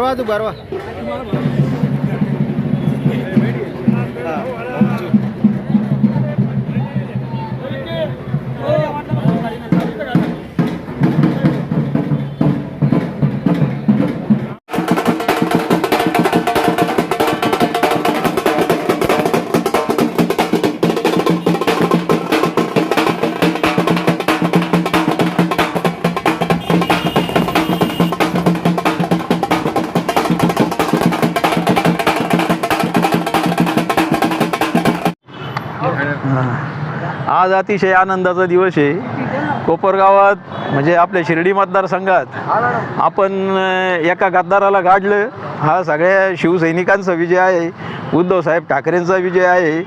baru atau baru? आज अतिशय आनंदाचा दिवस आहे. कोपरगावात म्हणजे आपल्या शिर्डी मतदारसंघात आपण एका गद्दाराला गाडलं. हा सगळ्या शिवसैनिकांचा विजय आहे. उद्धवसाहेब ठाकरेंचा विजय आहे.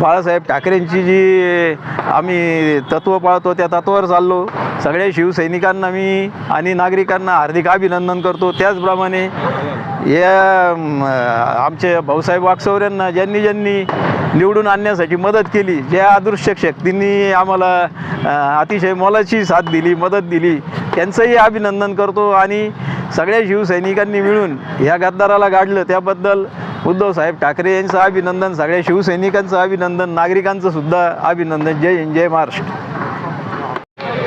बाळासाहेब ठाकरेंची जी आम्ही तत्त्व पाळतो त्या तत्वावर चाललो. सगळ्या शिवसैनिकांना मी आणि नागरिकांना हार्दिक अभिनंदन करतो. त्याचप्रमाणे या आमचे भाऊसाहेब वागसवऱ्यांना ज्यांनी ज्यांनी निवडून आणण्यासाठी मदत केली ज्या अदृश्य शक्तींनी आम्हाला अतिशय मोलाची साथ दिली मदत दिली त्यांचंही अभिनंदन करतो. आणि सगळ्या शिवसैनिकांनी मिळून ह्या गद्दाराला गाडलं. त्याबद्दल उद्धवसाहेब ठाकरे यांचं अभिनंदन सगळ्या शिवसैनिकांचं अभिनंदन नागरिकांचं सुद्धा अभिनंदन. जय हिंद जय महाराष्ट्र.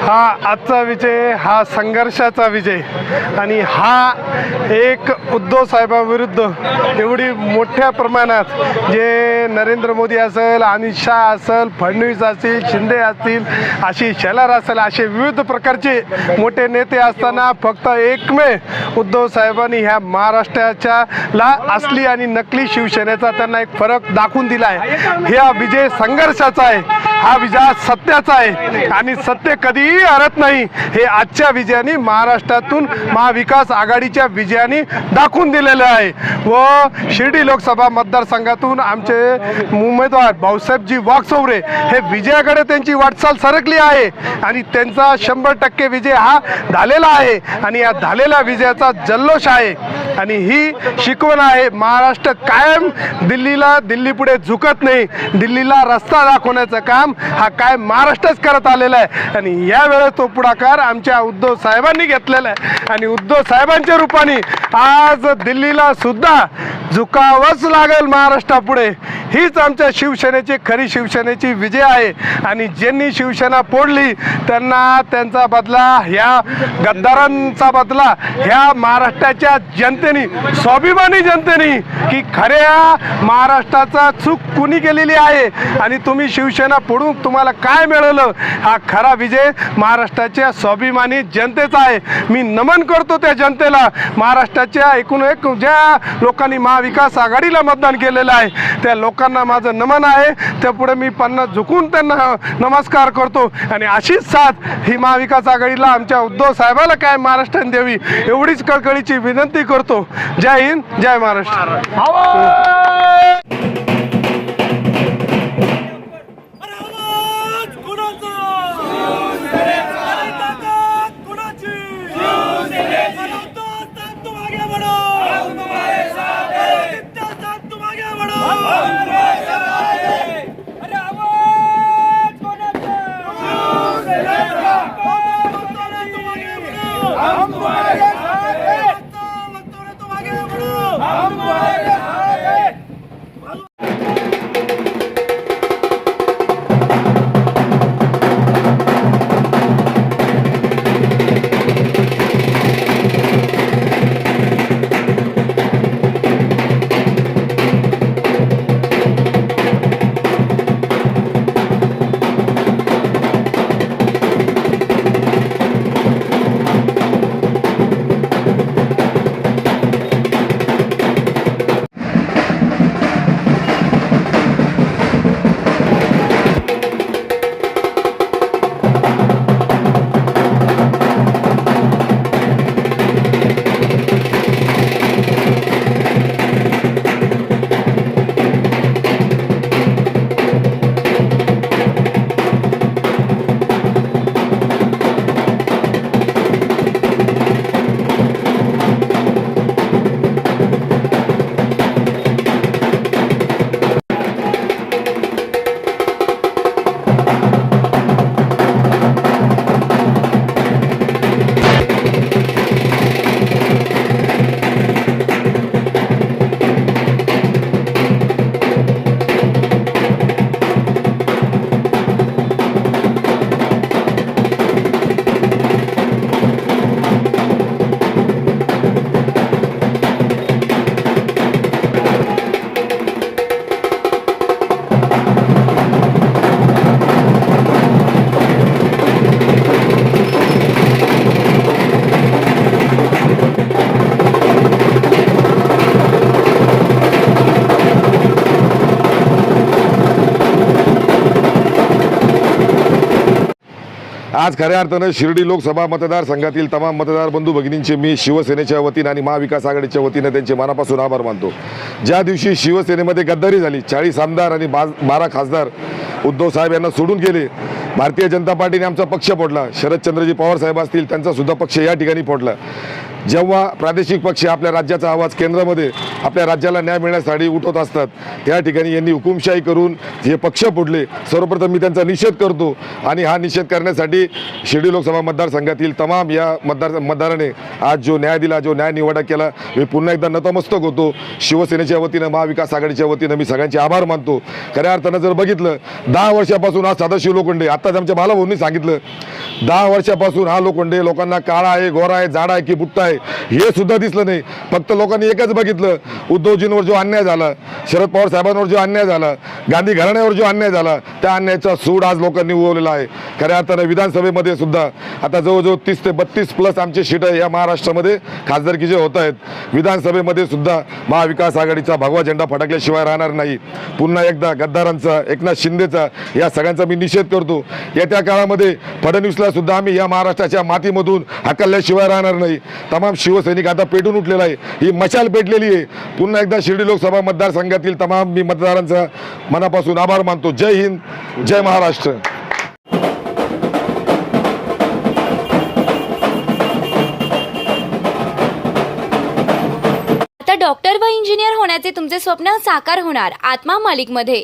हा आजचा विजय हा संघर्षाचा विजय. आणि हा एक उद्धव साहेबांविरुद्ध एवढी मोठ्या प्रमाणात जे नरेंद्र मोदी असेल अमित शाह असेल फडणवीस असतील शिंदे असतील अशी शेलार असेल असे विविध प्रकारचे मोठे नेते असताना फक्त एकमेव उद्धव साहेबांनी ह्या महाराष्ट्राच्या ला असली आणि नकली शिवसेनेचा त्यांना एक फरक दाखवून दिला आहे हा विजय संघर्षाचा आहे. हा विजय सत्याचा आहे. आणि सत्य कधीही हरत नाही. हे आजच्या विजयाने महाराष्ट्रातून महाविकास आघाडीच्या विजयाने दाखवून दिलेलं आहे. व शिर्डी लोकसभा मतदारसंघातून आमचे उमेदवार भाऊसाहेबजी वाघचौरे हे विजयाकडे त्यांची वाटचाल सरकली आहे. आणि त्यांचा शंभर टक्के विजय हा झालेला आहे. आणि या झालेल्या विजयाचा जल्लोष आहे. आणि ही शिकवण आहे. महाराष्ट्र कायम दिल्लीला दिल्ली पुढे झुकत नाही. दिल्लीला रस्ता दाखवण्याचं काम हा काय महाराष्ट्रच करत आलेला आहे. आणि यावेळेस तो पुढाकार आमच्या उद्धव साहेबांनी घेतलेला आहे. आणि उद्धव साहेबांच्या रूपाने आज दिल्लीला सुद्धा झुकावंच लागेल महाराष्ट्रापुढे. हीच आमच्या शिवसेनेची खरी शिवसेनेची विजय आहे. आणि ज्यांनी शिवसेना फोडली त्यांना त्यांचा बदला ह्या गद्दारांचा बदला ह्या महाराष्ट्राच्या जनतेने स्वाभिमानी जनतेने की खऱ्या महाराष्ट्राचा चूक कुणी केलेली आहे? आणि तुम्ही शिवसेना फोडून तुम्हाला काय मिळालं? हा खरा विजय महाराष्ट्राच्या स्वाभिमानी जनतेचा आहे. मी नमन करतो त्या जनतेला. महाराष्ट्राच्या एकूण एक ज्या लोकांनी महाविकास आघाडीला मतदान केलेलं आहे त्या लोकांना माझं नमन आहे. त्यापुढे मी पन्नास झुकून त्यांना नमस्कार करतो. आणि अशीच साथ ही महाविकास आघाडीला आमच्या उद्धव साहेबाला काय महाराष्ट्राने द्यावी एवढीच कळकळीची विनंती करतो. जय हिंद जय महाराष्ट्र. आज खऱ्या अर्थानं शिर्डी लोकसभा मतदारसंघातील तमाम मतदार बंधू भगिनींचे मी शिवसेनेच्या वतीनं आणि महाविकास आघाडीच्या वतीनं त्यांचे मनापासून आभार मानतो. ज्या दिवशी शिवसेनेमध्ये गद्दारी झाली चाळीस आमदार आणि बारा खासदार उद्धव साहेब यांना सोडून गेले भारतीय जनता पार्टीने आमचा पक्ष फोडला. शरदचंद्रजी पवार साहेब असतील त्यांचा सुद्धा पक्ष या ठिकाणी फोडला. जेव्हा प्रादेशिक पक्ष आपल्या राज्याचा आवाज केंद्रामध्ये आपल्या राज्याला न्याय मिळण्यासाठी उठवत असतात त्या ठिकाणी यांनी हुकुमशाही करून हे पक्ष फोडले सर्वप्रथम मी त्यांचा निषेध करतो आणि हा निषेध करण्यासाठी शिर्डी लोकसभा मतदारसंघातील तमाम या मतदार मतदाराने आज जो न्याय दिला जो न्याय निवाडा केला मी पुन्हा एकदा नतमस्तक होतो. शिवसेनेच्या वतीनं महाविकास आघाडीच्या वतीनं मी सगळ्यांचे आभार मानतो. खऱ्या अर्थानं जर बघितलं दहा वर्षापासून आज सदाशिव लोखंडे आत्ताच आमच्या भालाभाऊंनी सांगितलं दहा वर्षापासून हा लोखंडे लोकांना काळा आहे गोरा आहे जाडा आहे की बुट्टा आहे हे सुद्धा दिसलं नाही. फक्त लोकांनी एकच बघितलं उद्धवजींवर जो अन्याय झाला शरद पवार साहेबांवर जो अन्याय झाला गांधी घराण्यावर जो अन्याय झाला त्या अन्यायाचा सूड आज लोकांनी उगवलेला आहे. खऱ्या अर्थानं विधानसभेमध्ये सुद्धा आता जवळजवळ तीस ते बत्तीस प्लस आमचे सीट या महाराष्ट्रामध्ये खासदारकीचे होत आहेत विधानसभेमध्ये सुद्धा महाविकास आघाडीचा भगवा झेंडा फटकल्याशिवाय राहणार नाही. पुन्हा एकदा गद्दारांचा एकनाथ शिंदेचा या सगळ्यांचा मी निषेध करतो. येत्या काळामध्ये फडणवीसला सुद्धा आम्ही या महाराष्ट्राच्या मातीमधून हकलल्याशिवाय राहणार नाही. तमाम शिवसैनिक आता पेटून उठलेला आहे. ही मशाल पेटलेली आहे. पुन्हा एकदा शिर्डी लोकसभा मतदारसंघातील तमाम मी मतदारांचा मनापासून आभार मानतो. जय हिंद जय महाराष्ट्र. आता डॉक्टर व इंजिनियर होण्याचे तुमचे स्वप्न साकार होणार आत्मा मालिकमध्ये